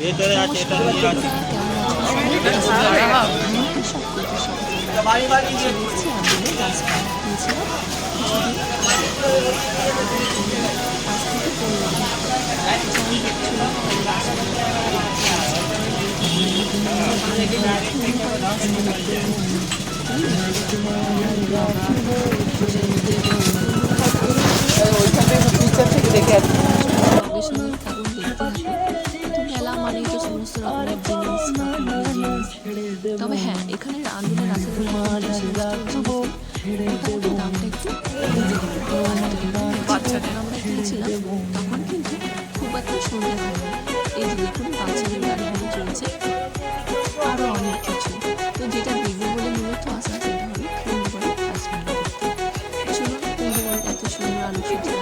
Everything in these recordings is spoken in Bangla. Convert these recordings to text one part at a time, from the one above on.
ভেতরে আছে এটা নিয়ে আছে। বাড়ি বাড়ি গিয়ে ওইখান মোটামুটি দামটা একটু বাচ্চাদের আমরা কিনছিলাম তখন কিন্তু খুব একটা সন্ধ্যা হয়নি এই যে দেখুন বাচ্চাদের গাড়িগুলো চলছে আরও অনেক কিছু তো যেটা দেখব বলে মূলত আসা সেটা হলো কুন্দবাড়ি কাশ্মীর চলুন কুন্দবাড়ির এত সুন্দর আলোকসজ্জা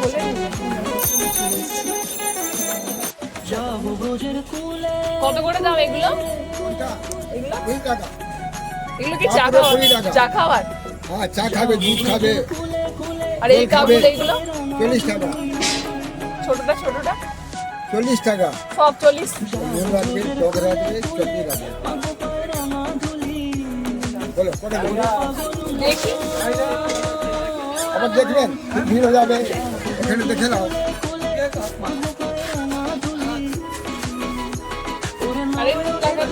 চলে এসেছি কত করে দাম এগুলো এগুলো কি চা খাওয়ার চা খাওয়ার? হ্যাঁ চা খাবে দুধ খাবে। আর এই কাপগুলো এগুলো চল্লিশ টাকা। ছোটটা ছোটটা। চল্লিশ টাকা। সব চল্লিশ। রাখবে টক রাখবে চটনি রাখবে বলো কটা দেখি। আবার দেখবেন ভিড় হয়ে যাবে। এখানে দেখে নাও। আরে টাকা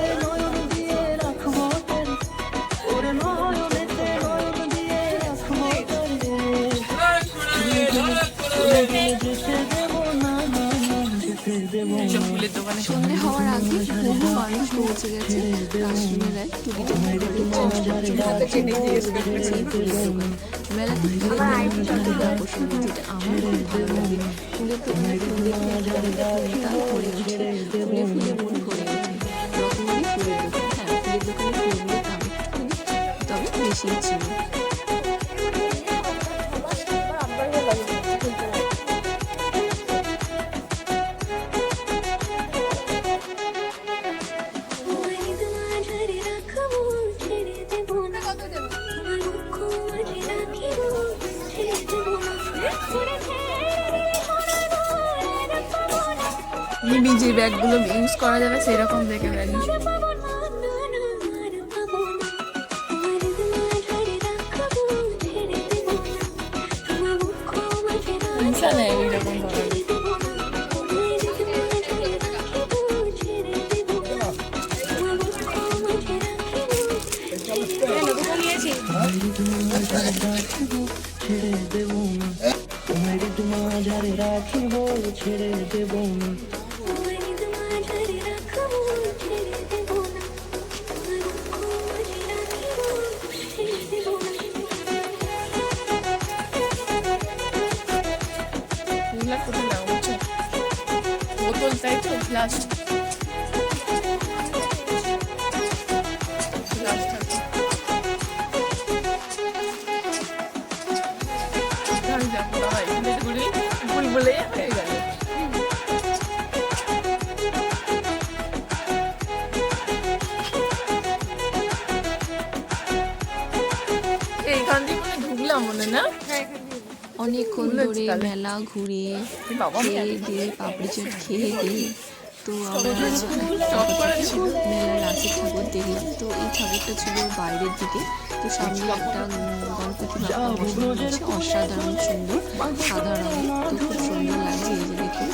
দে। সন্ধে হওয়ার আগে বহু মানুষ পৌঁছে গেছে। কাশ্মীরের মেলাতে আকর্ষণ যেটা আমার খুব ভালো লাগে। ফুলে ফুলে ফুলে তাল ভরে ওঠে ফুলে ফুলে মন ভরে ওঠে রকমারি ফুলের দোকান হ্যাঁ ফুলের দোকানে ফুলগুলো দাম তবে বেশি ছিল। মিনি যে ব্যাগগুলো ইউজ করা যাবে সেরকম দেখে ব্যাগ হিংসা নেই এইরকম ধরনের। এগুলা কোথায় নেওয়া বুঝছ বোতল তাই তো গ্লাস ঢুকলাম মনে না? অনেকক্ষণ ধরে মেলা ঘুরে খেয়ে দিয়ে পাপড়ি চাট খেয়ে দিয়ে তো আমরা। মেলার রাসের ঠাকুর দেখলাম। তো এই ঠাকুরটা ছিল বাইরের দিকে। তো সামনে একটা গণপতি বাপ্পা বসানো আছে। অসাধারণ সুন্দর। সাদা রঙের তো খুব সুন্দর লাগছে এই যে দেখুন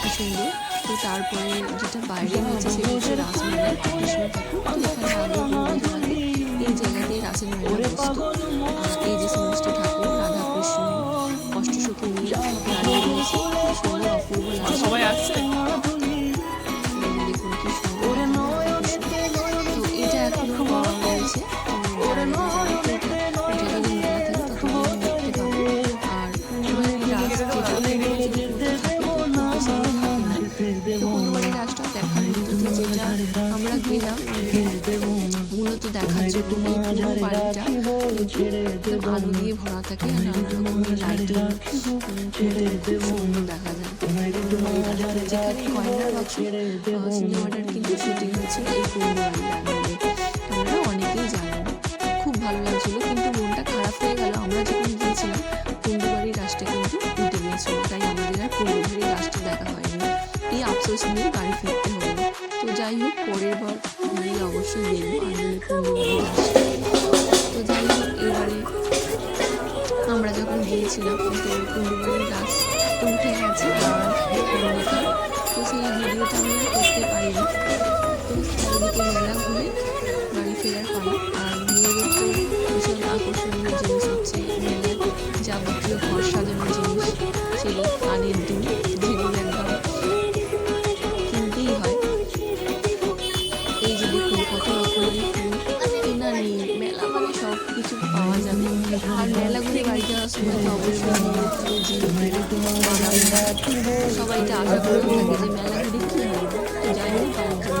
কি সুন্দর। তো তারপরে যেটা বাইরে হয়েছে সেটা হচ্ছে রাসমেলা কৃষ্ণ ঠাকুর। তো এখানে আগে বসতো এই যে সমস্ত ঠাকুর রাধা কৃষ্ণ অষ্টসখী নিয়ে দাঁড়িয়ে রয়েছে সুন্দর অপূর্ব সবাই আসছে দেখুন কি সুন্দর তো এটা এখনও পাওয়া আর কুন্দবাড়ির আমরা গেলাম মূলত দেখার খুব বাংলায় অনেকেই জানো খুব ভালো লাগছিল কিন্তু মনটা খারাপ হয়ে গেল আমরা যখন গিয়েছিলাম কুন্দবাড়ির রাসটা কিন্তু উঠে গিয়েছিল তাই আমাদের আর কুন্দবাড়ির রাসটা দেখা হয়নি এই আফসোস নিয়ে বাড়ি তো যাই হোক, পরের বার গিয়ে অবশ্যই দেখব তো যাই হোক, এবারে আমরা যখন গিয়েছিলাম তো কুণ্ডুবাড়ির গাছ তো উঠে গেছে। তো সেই ভিডিওটা আমি করতে পারিনি। তো চারিদিকে মেলা ঘুরে বাড়ি ফেরার পালা। অবশ্যই নিজের থেকে যে সবাই এটা আশা করে থাকে যে মেলা তো যাই হোক তার জন্য